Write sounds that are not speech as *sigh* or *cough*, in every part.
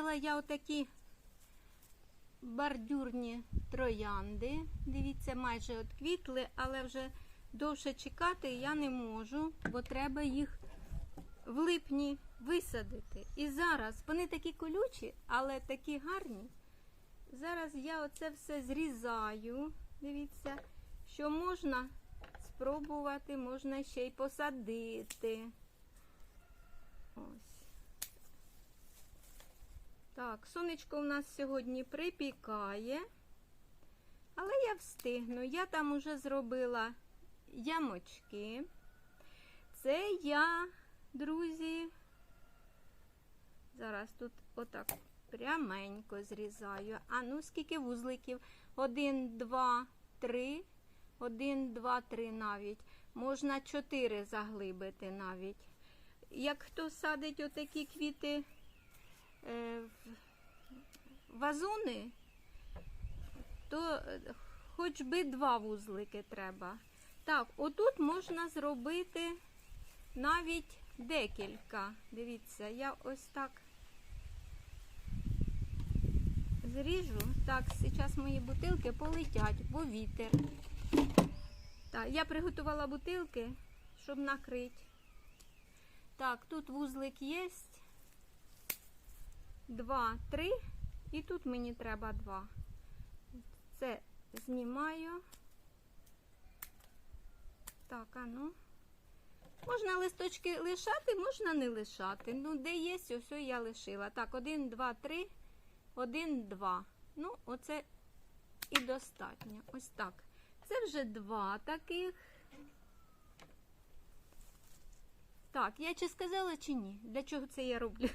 Зрізала я отакі бордюрні троянди. Дивіться, майже от квітли, але вже довше чекати я не можу, бо треба їх в липні висадити. І зараз вони такі колючі, але такі гарні. Зараз я оце все зрізаю. Дивіться, що можна спробувати, можна ще й посадити. Ось. Так, сонечко у нас сьогодні припікає, але я встигну. Я там уже зробила ямочки. Це я, друзі. Зараз тут отак пряменько зрізаю. А ну скільки вузликів? Один, два, три. Один, два, три навіть. Можна чотири заглибити навіть. Як хто садить отакі квіти вазони, то е, хоч би два вузлики треба. Так, отут можна зробити навіть декілька. Дивіться, я ось так зріжу. Так, зараз мої бутилки полетять, бо вітер. Так, я приготувала бутилки, щоб накрити. Так, тут вузлик є. Два, три. І тут мені треба два. Це знімаю. Так, а ну. Можна листочки лишати, можна не лишати. Ну, де є, ось я лишила. Так, один, два, три, один, два. Ну, оце і достатньо. Ось так. Це вже два таких. Так, я чи сказала, чи ні? Для чого це я роблю?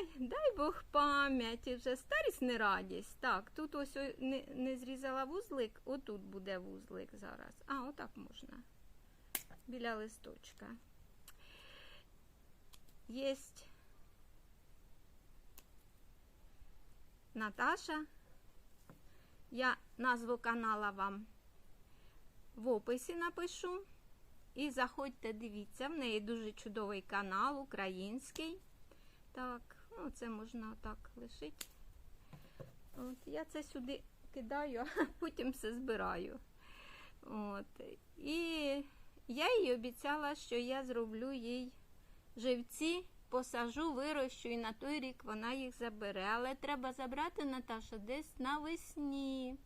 Ой, дай Бог пам'яті, вже старість не радість. Так, тут ось не, не зрізала вузлик, отут буде вузлик зараз. А, отак можна. Біля листочка. Єсть Наташа. Я назву канала вам в описі напишу. І заходьте, дивіться, в неї дуже чудовий канал, український. Так, ну це можна отак лишити. От, я це сюди кидаю, *laughs* а потім все збираю. От. І я їй обіцяла, що я зроблю їй живці, посажу, вирощу, і на той рік вона їх забере. Але треба забрати Наташа десь навесні.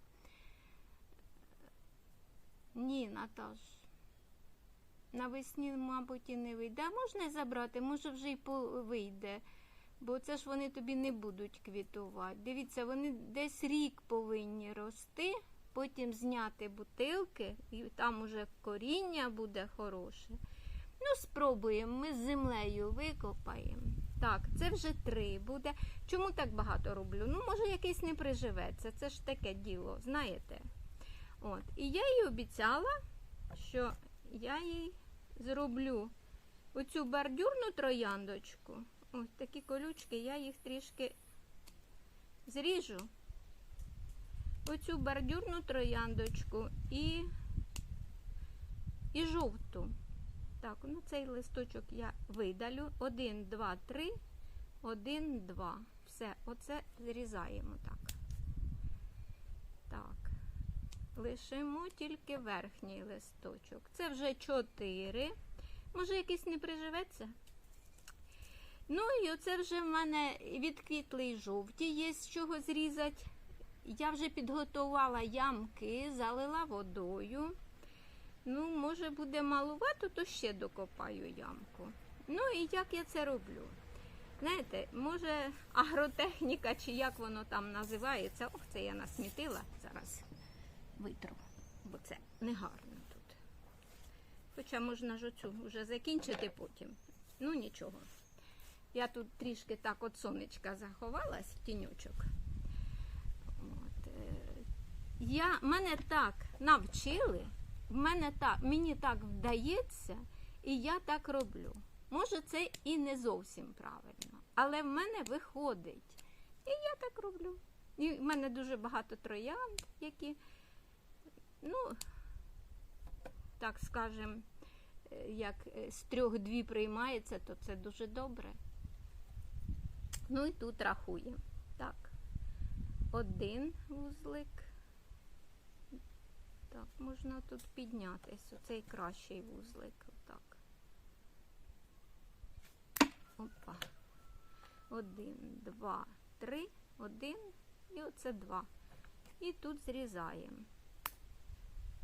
Ні, Наташ. Навесні, мабуть, і не вийде. А можна забрати, може вже й вийде. Бо це ж вони тобі не будуть квітувати. Дивіться, вони десь рік повинні рости, потім зняти бутилки, і там уже коріння буде хороше. Ну, спробуємо, ми з землею викопаємо. Так, це вже три буде. Чому так багато роблю? Ну, може, якийсь не приживеться. Це ж таке діло, знаєте. От. І я їй обіцяла, що я їй зроблю оцю бордюрну трояндочку. Ось такі колючки, я їх трішки зріжу. Оцю бордюрну трояндочку і, і жовту. Так, ну цей листочок я видалю. Один, два, три, один, два. Все, оце зрізаємо так. Так. Лишимо тільки верхній листочок. Це вже чотири. Може, якийсь не приживеться? Ну і оце вже в мене відквітлий жовті, є з чого зрізати. Я вже підготувала ямки, залила водою. Ну, може, буде малувато, то ще докопаю ямку. Ну і як я це роблю? Знаєте, може агротехніка, чи як воно там називається. Ох, це я насмітила. Зараз витру, бо це негарно тут. Хоча можна ж оцю вже закінчити потім. Ну нічого. Я тут трішки так от сонечка заховалась в тіньочок. От, е, я, мене так навчили, мене так, мені так вдається, і я так роблю. Може, це і не зовсім правильно, але в мене виходить. І я так роблю. І в мене дуже багато троянд, які, ну, так скажем, е, як е, з трьох дві приймається, то це дуже добре. Ну і тут рахуємо. Так. Один вузлик. Так, можна тут піднятись. Оцей кращий вузлик. Отак. Опа. Один, два, три, один і оце два. І тут зрізаємо.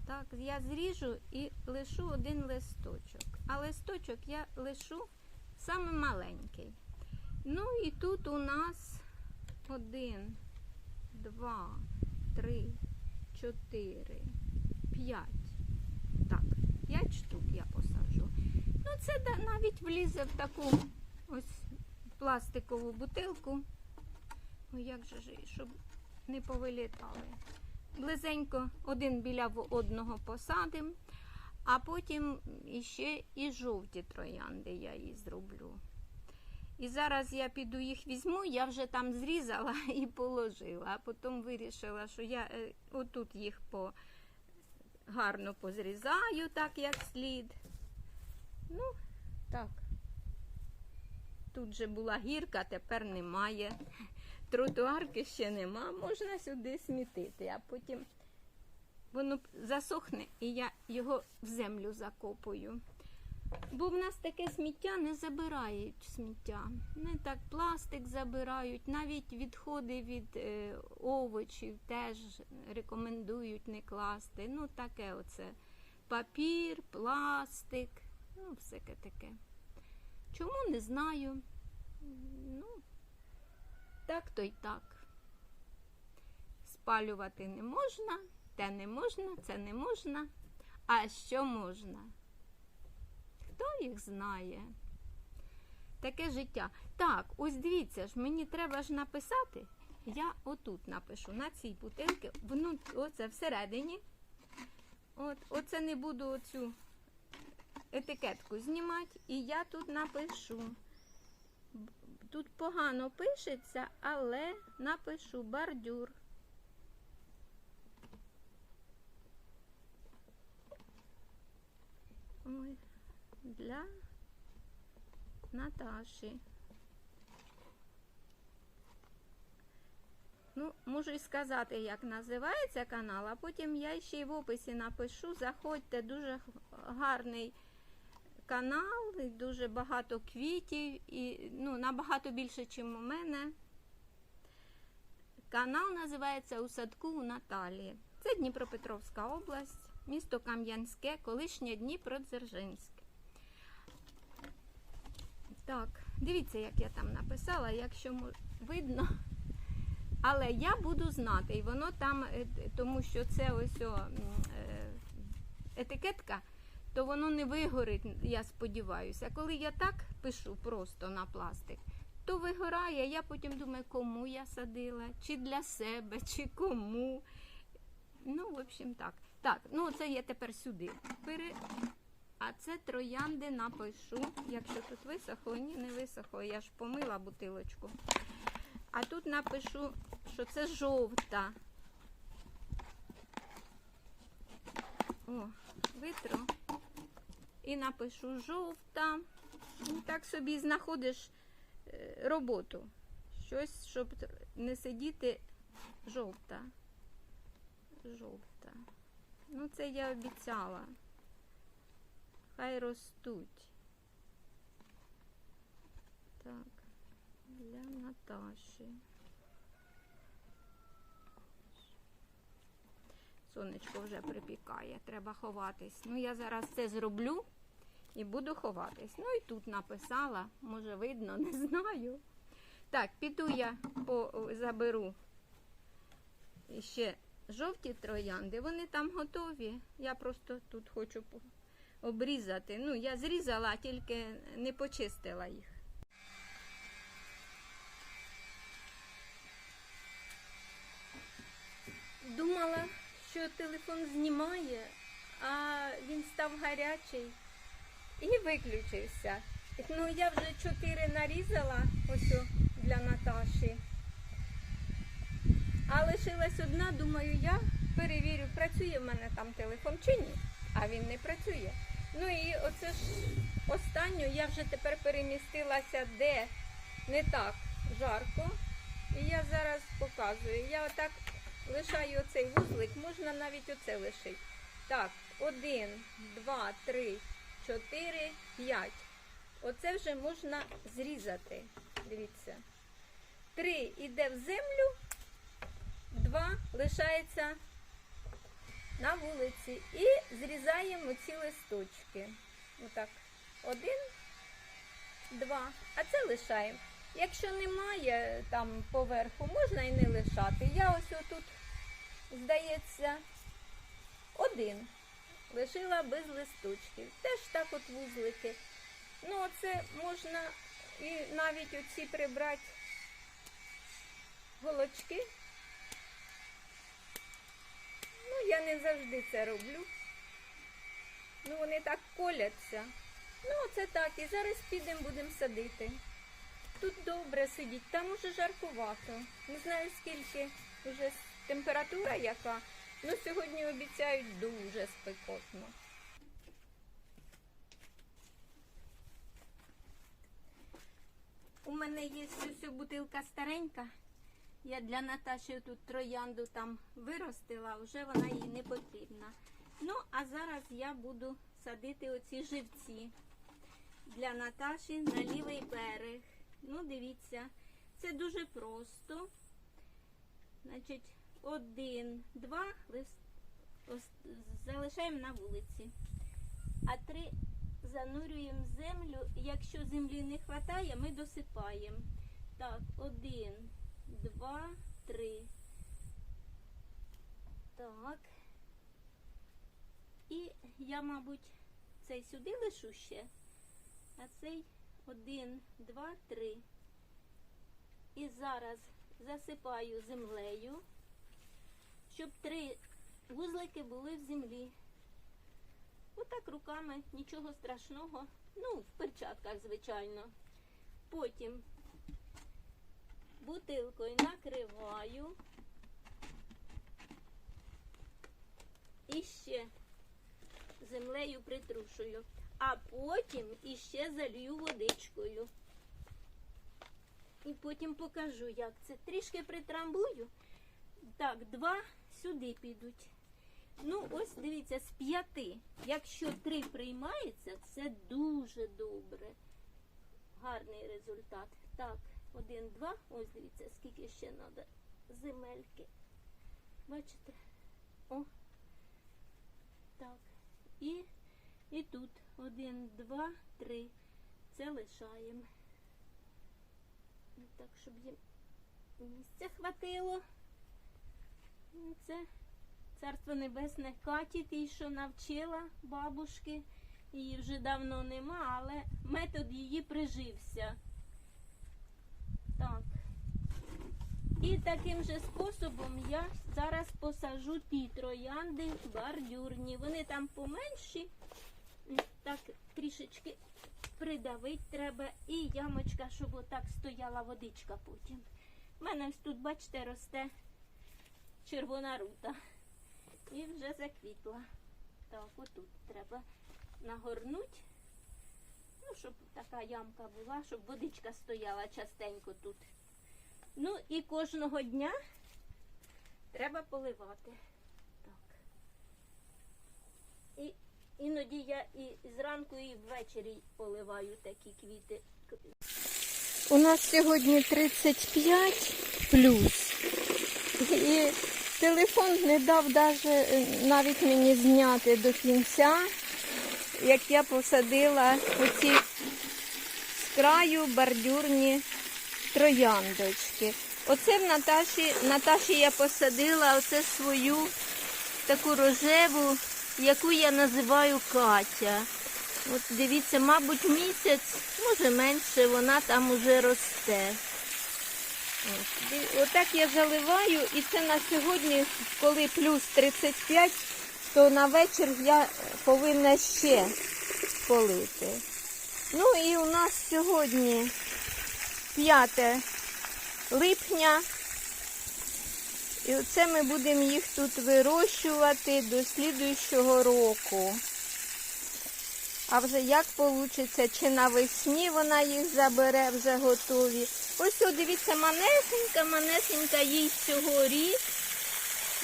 Так, я зріжу і лишу один листочок. А листочок я лишу саме маленький. Ну і тут у нас один, два, три, чотири, п'ять. Так, п'ять штук я посаджу. Ну, це навіть влізе в таку ось пластикову бутилку. Ой, як же щоб не повилітали. Близенько один біля одного посадимо, а потім іще і жовті троянди я їй зроблю. І зараз я піду їх візьму, я вже там зрізала *laughs* і положила, а потім вирішила, що я е, отут їх по, гарно позрізаю, так як слід. Ну, так. Тут же була гірка, тепер немає. Тротуарки ще нема, можна сюди смітити, а потім воно засохне і я його в землю закопую. Бо в нас таке сміття не забирають сміття. Не так пластик забирають, навіть відходи від е, овочів теж рекомендують не класти. Ну, таке оце папір, пластик, ну, всяке таке. Чому не знаю. Ну, так то й так. Спалювати не можна, те не можна, це не можна. А що можна? Хто їх знає? Таке життя. Так, ось дивіться ж, мені треба ж написати. Я отут напишу на цій бутилці, вну, оце всередині. От, оце не буду оцю етикетку знімати, і я тут напишу. Тут погано пишеться, але напишу бордюр. Ой, для Наташі. Ну, можу і сказати, як називається канал, а потім я ще й в описі напишу. Заходьте, дуже гарний канал, дуже багато квітів, і ну, набагато більше, ніж у мене. Канал називається У садку у Наталії. Це Дніпропетровська область, місто Кам'янське, колишнє Дніпродзержинське. Так, дивіться, як я там написала, якщо видно. Але я буду знати, і воно там, е, тому що це ось о, е, етикетка, то воно не вигорить, я сподіваюся. Коли я так пишу просто на пластик, то вигорає. Я потім думаю, кому я садила, чи для себе, чи кому. Ну, в общем, так. Так, ну це я тепер сюди. Пере... А це троянди напишу. Якщо тут висохло, ні, не висохло. Я ж помила бутилочку. А тут напишу, що це жовта. О, витру. І напишу жовта. І так собі знаходиш е, роботу. Щось, щоб не сидіти жовта. Жовта. Ну, це я обіцяла. Хай ростуть. Так, для Наташі. Сонечко вже припікає, треба ховатись. Ну, я зараз це зроблю і буду ховатись. Ну і тут написала, може видно, *laughs* не знаю. Так, піду я по, заберу ще жовті троянди. Вони там готові. Я просто тут хочу обрізати. Ну, я зрізала, тільки не почистила їх. Думала, що телефон знімає, а він став гарячий і виключився. Ну, я вже чотири нарізала ось для Наташі. А лишилась одна, думаю, я перевірю, працює в мене там телефон чи ні. А він не працює. Ну і оце ж останню я вже тепер перемістилася де не так. жарко. І я зараз показую. Я отак лишаю оцей вузлик, можна навіть оце лишити. Так, один, два, три, чотири, п'ять. Оце вже можна зрізати. Дивіться. Три йде в землю, два лишається на вулиці. І зрізаємо ці листочки. Отак. Один, два. А це лишаємо. Якщо немає там поверху, можна і не лишати. Я ось отут, здається, один. Лишила без листочків. Теж так от вузлики. Ну, оце можна і навіть оці прибрати голочки. Ну, я не завжди це роблю. Ну, вони так коляться. Ну, оце так. І зараз підемо, будемо садити. Тут добре сидіть, там уже жаркувато. Не знаю скільки вже температура яка. Ну, сьогодні обіцяють дуже спекотно. У мене є ось бутилка старенька. Я для Наташі тут троянду там виростила, вже вона їй не потрібна. Ну, а зараз я буду садити оці живці для Наташі на лівий берег. Ну, дивіться, це дуже просто. Значить, один, два залишаємо на вулиці. А три занурюємо землю. Якщо землі не вистачає, ми досипаємо. Так, один, два, три. Так. І я, мабуть, цей сюди лишу ще, а цей один, два, три. І зараз засипаю землею, щоб три вузлики були в землі. Отак руками, нічого страшного. Ну, в перчатках, звичайно. Потім бутилкою накриваю. І ще землею притрушую. А потім іще залью водичкою. І потім покажу, як це. Трішки притрамбую. Так, два сюди підуть. Ну, ось дивіться, з п'яти. Якщо три приймається, це дуже добре. Гарний результат. Так, один, два. Ось дивіться, скільки ще треба земельки. Бачите? О. Так. І, і тут один, два, три. Це лишаємо. Так, щоб їм місця хватило. Ну, Це Царство Небесне Каті, тій, що навчила бабушки. Її вже давно нема, але метод її прижився. Так. І таким же способом я зараз посажу ті троянди бордюрні. Вони там поменші. Так трішечки придавити треба. І ямочка, щоб отак стояла водичка потім. У мене ось тут, бачите, росте червона рута. І вже заквітла. Так, отут треба нагорнути. Ну, щоб така ямка була, щоб водичка стояла частенько тут. Ну і кожного дня треба поливати. Так. І іноді я і зранку, і ввечері поливаю такі квіти. У нас сьогодні 35 плюс. І телефон не дав даже, е, навіть мені зняти до кінця, як я посадила оці з краю бордюрні трояндочки. Оце в Наташі, Наташі я посадила оце свою таку рожеву, яку я називаю Катя. От дивіться, мабуть, місяць, може менше, вона там уже росте. От, Отак я заливаю, і це на сьогодні, коли плюс 35, то на вечір я повинна ще полити. Ну і у нас сьогодні 5 липня. І оце ми будемо їх тут вирощувати до слідуючого року. А вже як вийде, чи навесні вона їх забере, вже готові. Ось, о, дивіться, манесенька, манесенька їй цьогоріч.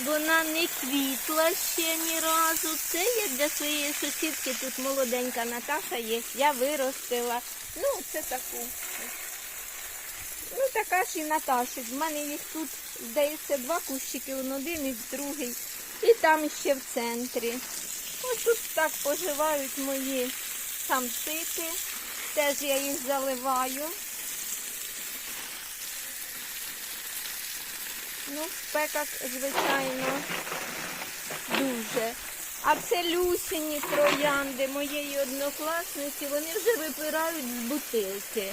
Вона не квітла ще ні разу. Це є для своєї сусідки. Тут молоденька Наташа є. Я виростила. Ну, це таку. Ну, така ж і Наташі. В мене їх тут, здається, два кущики, один і другий. І там ще в центрі. Ось тут так поживають мої самсити. Теж я їх заливаю. Ну, спека, звичайно, дуже. А це Люсіні троянди моєї однокласниці, вони вже випирають з бутилки.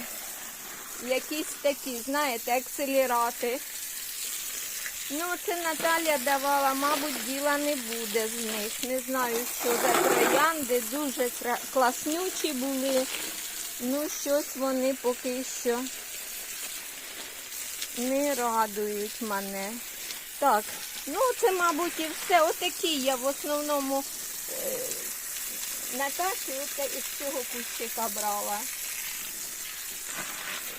Якісь такі, знаєте, акселерати. Ну, це Наталя давала, мабуть, діла не буде з них. Не знаю, що за троянди, дуже класнючі були. Ну, щось вони поки що не радують мене. Так, ну це, мабуть, і все. Отакі я в основному е, Наташі із цього кущика брала.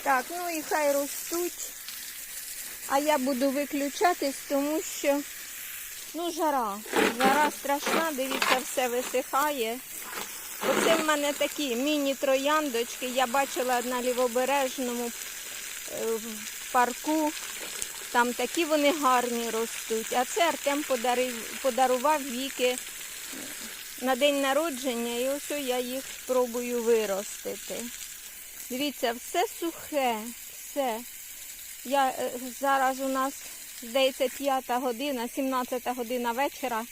Так, ну і хай ростуть. А я буду виключатись, тому що ну жара. Жара страшна, дивіться, все висихає. Оце в мене такі міні-трояндочки. Я бачила на лівобережному е, парку. Там такі вони гарні ростуть. А це Артем подарував віки на день народження, і ось я їх спробую виростити. Дивіться, все сухе, все. Я е, зараз у нас, здається, п'ята година, 17 година вечора.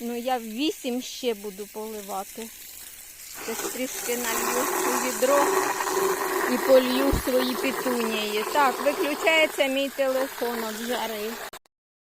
Ну я в 8 ще буду поливати. Десь трішки налью у відро і полью свої петунії. Так, виключається мій телефон від жари.